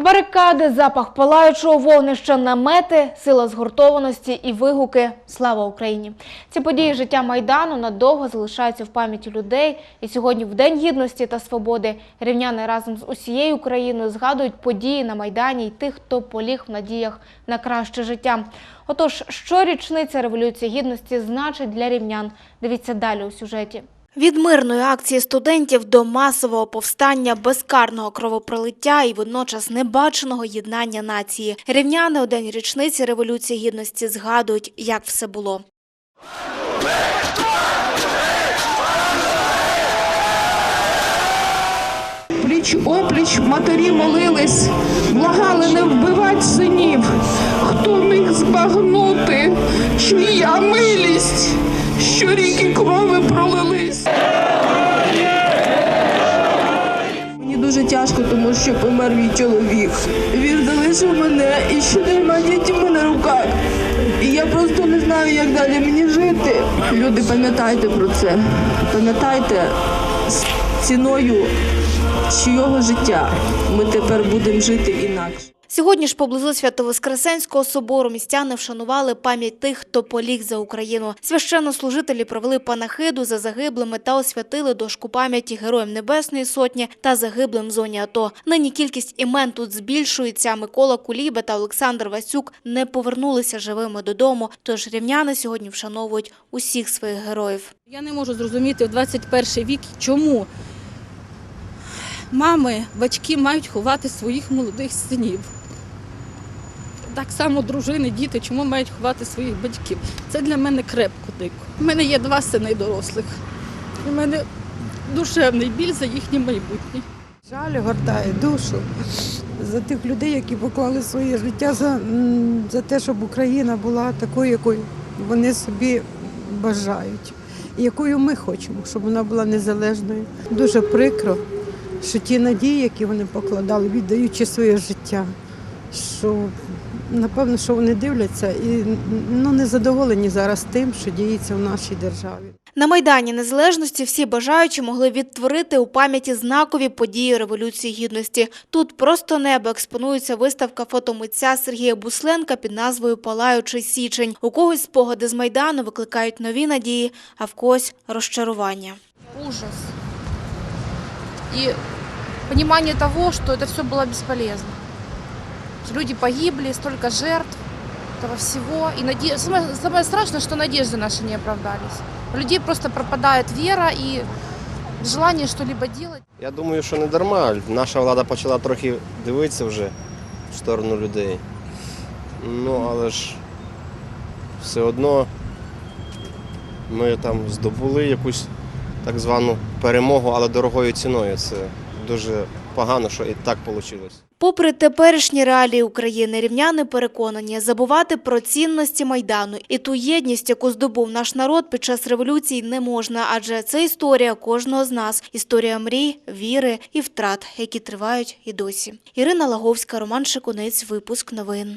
Барикади, запах палаючого вогнища, намети, сила згуртованості і вигуки Слава Україні! Ці події життя майдану надовго залишаються в пам'яті людей. І сьогодні, в День гідності та свободи, рівняни разом з усією Україною згадують події на майдані і тих, хто поліг в надіях на краще життя. Отож, що річниця революції гідності значить для рівнян? Дивіться далі у сюжеті. Від мирної акції студентів до масового повстання, безкарного кровопролиття і водночас небаченого єднання нації. Рівняни у день річниці революції гідності згадують, як все було. Пліч опліч матері молились, благали не вбивать синів. Хто міг збагнути, чия милість, що ріки крови пролились. Тяжко, тому що помер мій чоловік. Він залишив мене і ще нема дітьми на руках. І я просто не знаю, як далі мені жити. Люди, пам'ятайте про це. Пам'ятайте з ціною чийого життя ми тепер будемо жити інакше. Сьогодні ж поблизу Свято-Воскресенського собору містяни вшанували пам'ять тих, хто поліг за Україну. Священнослужителі провели панахиду за загиблими та освятили дошку пам'яті Героям Небесної Сотні та загиблим в зоні АТО. Нині кількість імен тут збільшується. Микола Куліба та Олександр Васюк не повернулися живими додому, тож рівняни сьогодні вшановують усіх своїх героїв. Я не можу зрозуміти в 21 вік, чому мами, батьки мають ховати своїх молодих синів. Так само дружини, діти, чому мають ховати своїх батьків. Це для мене крепко дико. У мене є два сини дорослих. У мене душевний біль за їхнє майбутнє. Жаль гортає душу за тих людей, які поклали своє життя за, за те, щоб Україна була такою, якою вони собі бажають, і якою ми хочемо, щоб вона була незалежною. Дуже прикро, що ті надії, які вони покладали, віддаючи своє життя, що напевно, що вони дивляться і ну, незадоволені зараз тим, що діється в нашій державі. На Майдані Незалежності всі бажаючі могли відтворити у пам'яті знакові події Революції Гідності. Тут просто небо експонується виставка фотомитця Сергія Бусленка під назвою Палаючий січень. У когось спогади з Майдану викликають нові надії, а в когось розчарування. ужас и понимание того, что это все было бесполезно. Люди погибли, столько жертв этого всего. И наде... самое, самое страшное, что надежды наши не оправдались. У людей просто пропадает вера и желание что-либо делать. Я думаю, що не дарма. Наша влада почала трохи дивитися вже в сторону людей. Ну, але ж все одно ми там здобули якусь так звану перемогу, але дорогою ціною. Це дуже погано, що і так вийшло. Попри теперішні реалії України, рівняни переконані забувати про цінності Майдану і ту єдність, яку здобув наш народ під час революції, не можна, адже це історія кожного з нас, історія мрій, віри і втрат, які тривають і досі. Ірина Лаговська, Роман Шикунець, випуск новин.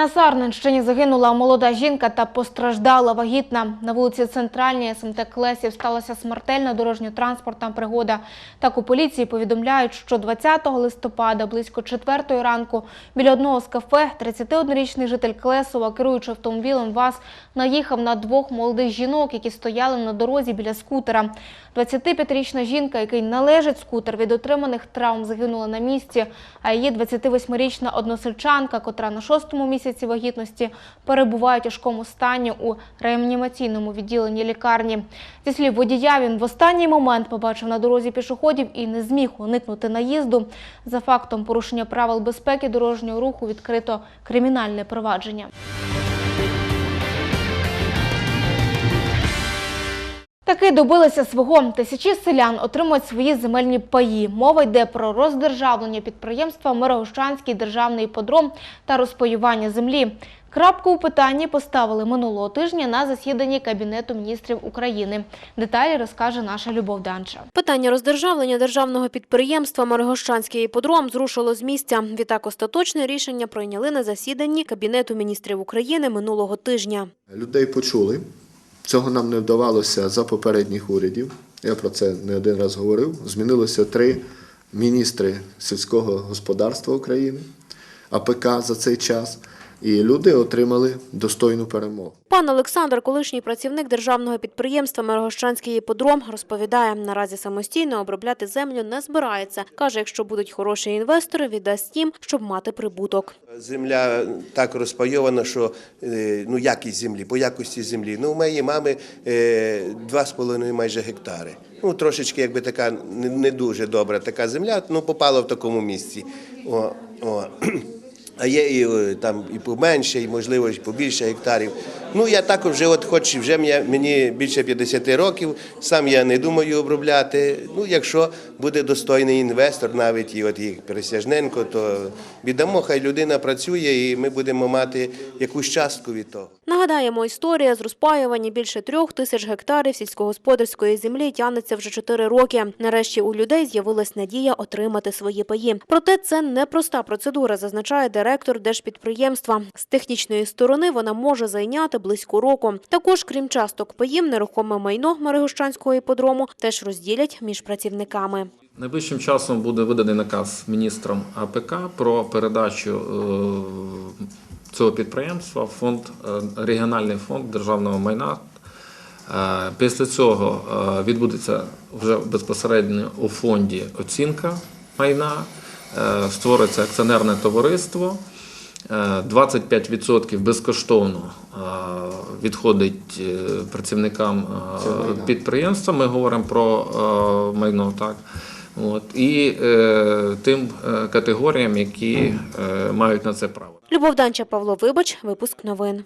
На Сарненщині загинула молода жінка та постраждала вагітна. На вулиці Центральній СМТ Клесів сталася смертельна дорожньо-транспортна пригода. Так у поліції повідомляють, що 20 листопада близько 4 ранку біля одного з кафе 31-річний житель Клесова, керуючи автомобілем ВАЗ, наїхав на двох молодих жінок, які стояли на дорозі біля скутера. 25-річна жінка, який належить скутер, від отриманих травм загинула на місці, а її 28-річна односельчанка, котра на шостому місяці вагітності перебуває у тяжкому стані у реанімаційному відділенні лікарні. Зі слів водія, він в останній момент побачив на дорозі пішоходів і не зміг уникнути наїзду. За фактом порушення правил безпеки дорожнього руху відкрито кримінальне провадження. Таки добилися свого. Тисячі селян отримують свої земельні паї. Мова йде про роздержавлення підприємства Мирогощанський державний подром та розпаювання землі. Крапку у питанні поставили минулого тижня на засіданні Кабінету міністрів України. Деталі розкаже наша Любов Данча. Питання роздержавлення державного підприємства Маргощанський іподром зрушило з місця. Відтак остаточне рішення прийняли на засіданні Кабінету міністрів України минулого тижня. Людей почули. Цього нам не вдавалося за попередніх урядів. Я про це не один раз говорив. Змінилося три міністри сільського господарства України, АПК за цей час, і люди отримали достойну перемогу. Пан Олександр, колишній працівник державного підприємства Маргощанський іподром, розповідає, наразі самостійно обробляти землю не збирається. Каже, якщо будуть хороші інвестори, віддасть їм, щоб мати прибуток. Земля так розпайована, що е, ну якість землі, по якості землі. Ну, у моєї мами е, два з половиною майже гектари. Ну, трошечки, якби така не, не дуже добра така земля, ну попала в такому місці. О, о. А є і е, там і поменше, і можливо і побільше гектарів. Ну я також вже, от хоч вже мені, більше 50 років, сам я не думаю обробляти. Ну, якщо буде достойний інвестор, навіть і от і Пересяжненко, то віддамо, хай людина працює, і ми будемо мати якусь частку від того. Нагадаємо, історія з розпаювання більше трьох тисяч гектарів сільськогосподарської землі тягнеться вже чотири роки. Нарешті у людей з'явилась надія отримати свої паї. Проте це непроста процедура, зазначає директор держпідприємства. З технічної сторони вона може зайняти близько року. Також, крім часток паїв, нерухоме майно Маригощанського іподрому теж розділять між працівниками. Найближчим часом буде виданий наказ міністром АПК про передачу е, цього підприємства в фонд е, регіональний фонд державного майна. Е, Після цього відбудеться вже безпосередньо у фонді оцінка майна, створиться акціонерне товариство. Е, 25% безкоштовно відходить е, працівникам е, підприємства. Ми говоримо про е, майно, так. От, і е, тим категоріям, які е, мають на це право. Любов Данча, Павло Вибач, випуск новин.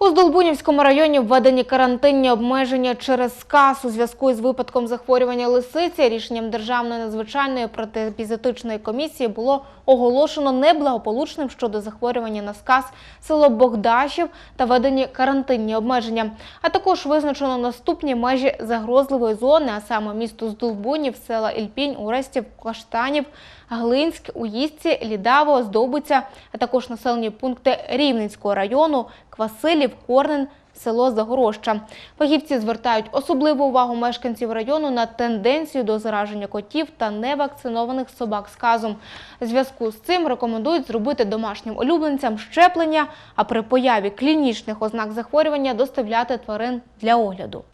У Здолбунівському районі введені карантинні обмеження через сказ у зв'язку із випадком захворювання лисиці. Рішенням Державної надзвичайної протиепізотичної комісії було оголошено неблагополучним щодо захворювання на сказ село Богдашів та введені карантинні обмеження. А також визначено наступні межі загрозливої зони, а саме місто Здолбунів, села Ільпінь, Урестів, Каштанів, Глинськ, Уїзці, Лідаво, Здобиця, а також населені пункти Рівненського району, Квасилів, Корнен, село Загороща. Фахівці звертають особливу увагу мешканців району на тенденцію до зараження котів та невакцинованих собак з В зв'язку з цим рекомендують зробити домашнім улюбленцям щеплення, а при появі клінічних ознак захворювання доставляти тварин для огляду.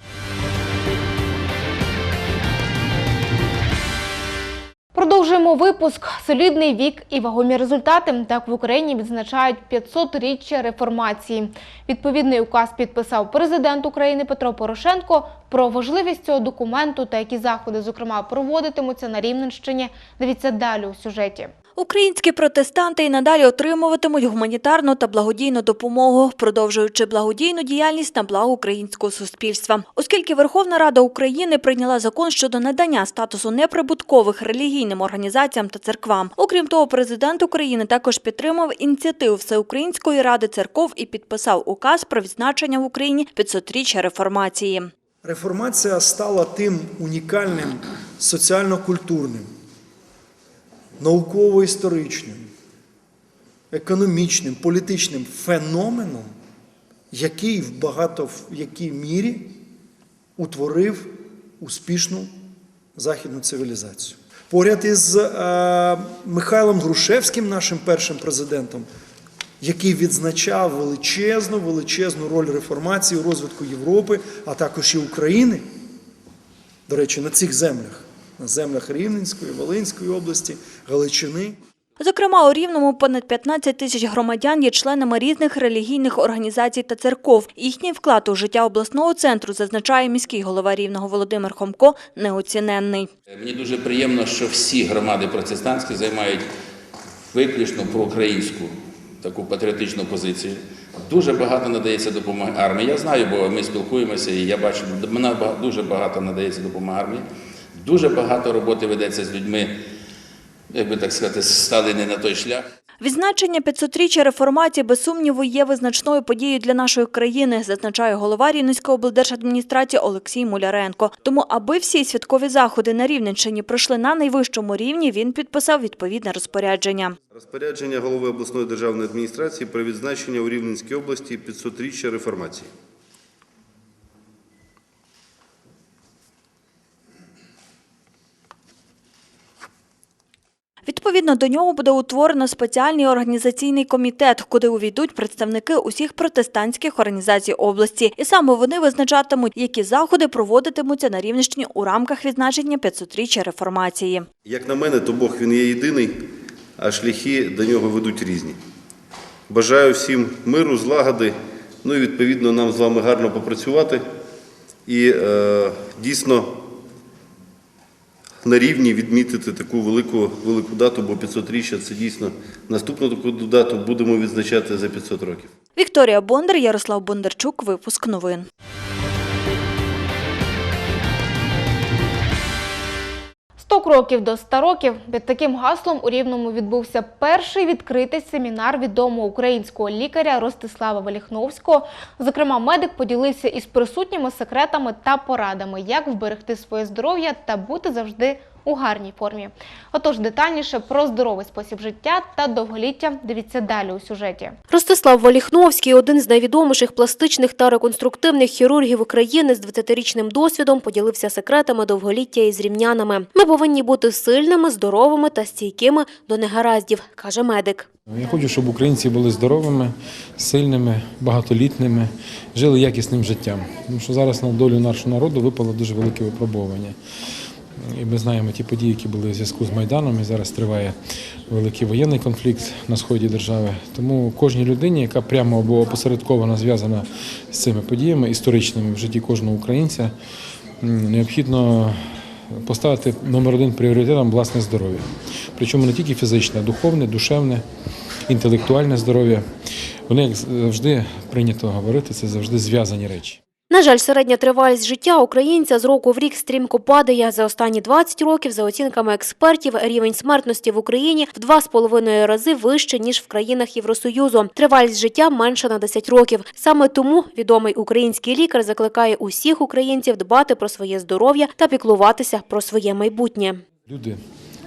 Продовжуємо випуск. Солідний вік і вагомі результати. Так в Україні відзначають 500-річчя реформації. Відповідний указ підписав президент України Петро Порошенко. Про важливість цього документу та які заходи, зокрема, проводитимуться на Рівненщині. Дивіться далі у сюжеті. Українські протестанти і надалі отримуватимуть гуманітарну та благодійну допомогу, продовжуючи благодійну діяльність на благо українського суспільства. Оскільки Верховна Рада України прийняла закон щодо надання статусу неприбуткових релігійним організаціям та церквам. Окрім того, президент України також підтримав ініціативу Всеукраїнської ради церков і підписав указ про відзначення в Україні 500-річчя реформації. Реформація стала тим унікальним соціально-культурним, науково-історичним, економічним, політичним феноменом, який в багато в якій мірі утворив успішну західну цивілізацію. Поряд із е, Михайлом Грушевським, нашим першим президентом, який відзначав величезну, величезну роль реформації у розвитку Європи, а також і України. До речі, на цих землях, на землях Рівненської, Волинської області, Галичини. Зокрема, у Рівному понад 15 тисяч громадян є членами різних релігійних організацій та церков. Їхній вклад у життя обласного центру, зазначає міський голова Рівного Володимир Хомко, неоціненний. Мені дуже приємно, що всі громади протестантські займають виключно проукраїнську таку патріотичну позицію. Дуже багато надається допомоги армії. Я знаю, бо ми спілкуємося, і я бачу, мене дуже багато надається допомоги армії. Дуже багато роботи ведеться з людьми як би так сказати, стали не на той шлях. Відзначення 500-річчя реформації без сумніву є визначною подією для нашої країни, зазначає голова Рівненської облдержадміністрації Олексій Муляренко. Тому, аби всі святкові заходи на Рівненщині пройшли на найвищому рівні, він підписав відповідне розпорядження. Розпорядження голови обласної державної адміністрації про відзначення у Рівненській області 500-річчя реформації. Відповідно до нього буде утворено спеціальний організаційний комітет, куди увійдуть представники усіх протестантських організацій області. І саме вони визначатимуть, які заходи проводитимуться на Рівненщині у рамках відзначення 500-річчя реформації. Як на мене, то Бог він є єдиний, а шляхи до нього ведуть різні. Бажаю всім миру, злагоди, ну і відповідно нам з вами гарно попрацювати і е, дійсно на рівні відмітити таку велику, велику дату, бо 500-річчя це дійсно наступну таку дату будемо відзначати за 500 років. Вікторія Бондар, Ярослав Бондарчук. Випуск новин. «100 кроків до 100 років. Під таким гаслом у Рівному відбувся перший відкритий семінар відомого українського лікаря Ростислава Валіхновського. Зокрема, медик поділився із присутніми секретами та порадами, як вберегти своє здоров'я та бути завжди у гарній формі. Отож, детальніше про здоровий спосіб життя та довголіття дивіться далі у сюжеті. Ростислав Валіхновський, один з найвідоміших пластичних та реконструктивних хірургів України з 20-річним досвідом, поділився секретами довголіття із рівнянами. Ми повинні бути сильними, здоровими та стійкими до негараздів, каже медик. Я хочу, щоб українці були здоровими, сильними, багатолітними, жили якісним життям. Тому що зараз на долю нашого народу випало дуже велике випробування. І ми знаємо ті події, які були в зв'язку з Майданом, і зараз триває великий воєнний конфлікт на сході держави. Тому кожній людині, яка прямо або опосередковано зв'язана з цими подіями історичними в житті кожного українця, необхідно поставити номер один пріоритетом власне здоров'я. Причому не тільки фізичне, а духовне, душевне, інтелектуальне здоров'я. Вони, як завжди прийнято говорити, це завжди зв'язані речі. На жаль, середня тривалість життя українця з року в рік стрімко падає. За останні 20 років, за оцінками експертів, рівень смертності в Україні в два з половиною рази вище, ніж в країнах Євросоюзу. Тривалість життя менша на 10 років. Саме тому відомий український лікар закликає усіх українців дбати про своє здоров'я та піклуватися про своє майбутнє. Люди,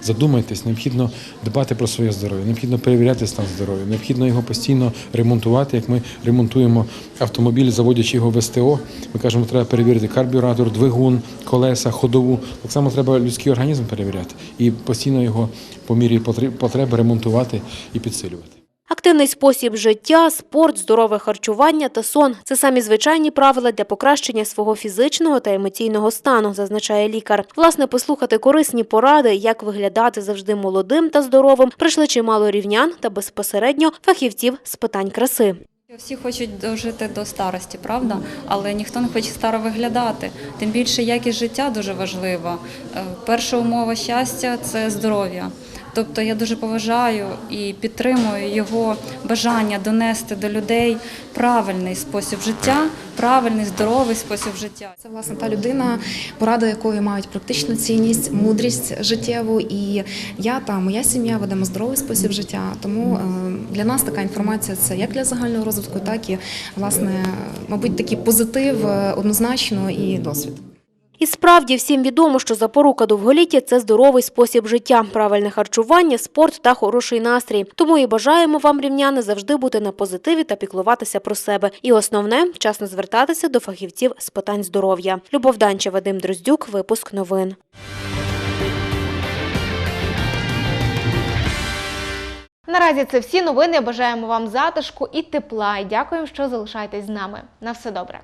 задумайтесь, необхідно дбати про своє здоров'я, необхідно перевіряти стан здоров'я, необхідно його постійно ремонтувати. Як ми ремонтуємо автомобіль, заводячи його в СТО, ми кажемо, треба перевірити карбюратор, двигун, колеса, ходову. Так само треба людський організм перевіряти і постійно його по мірі потреб- потреби ремонтувати і підсилювати. Активний спосіб життя, спорт, здорове харчування та сон – це самі звичайні правила для покращення свого фізичного та емоційного стану, зазначає лікар. Власне, послухати корисні поради, як виглядати завжди молодим та здоровим, прийшли чимало рівнян та безпосередньо фахівців з питань краси. Всі хочуть дожити до старості, правда? Але ніхто не хоче старо виглядати. Тим більше якість життя дуже важлива. Е, Перша умова щастя це здоров'я. Тобто я дуже поважаю і підтримую його бажання донести до людей правильний спосіб життя, правильний здоровий спосіб життя. Це власне та людина, поради якої мають практичну цінність, мудрість життєву. І я та моя сім'я ведемо здоровий спосіб життя. Тому е, для нас така інформація це як для загального розвитку, так і власне, мабуть, такий позитив е, однозначно і досвід. І справді всім відомо, що запорука довголіття – це здоровий спосіб життя, правильне харчування, спорт та хороший настрій. Тому і бажаємо вам, рівняни, завжди бути на позитиві та піклуватися про себе. І основне – вчасно звертатися до фахівців з питань здоров'я. Любов Данча, Вадим Дроздюк, випуск новин. Наразі це всі новини. Бажаємо вам затишку і тепла. І дякуємо, що залишаєтесь з нами. На все добре.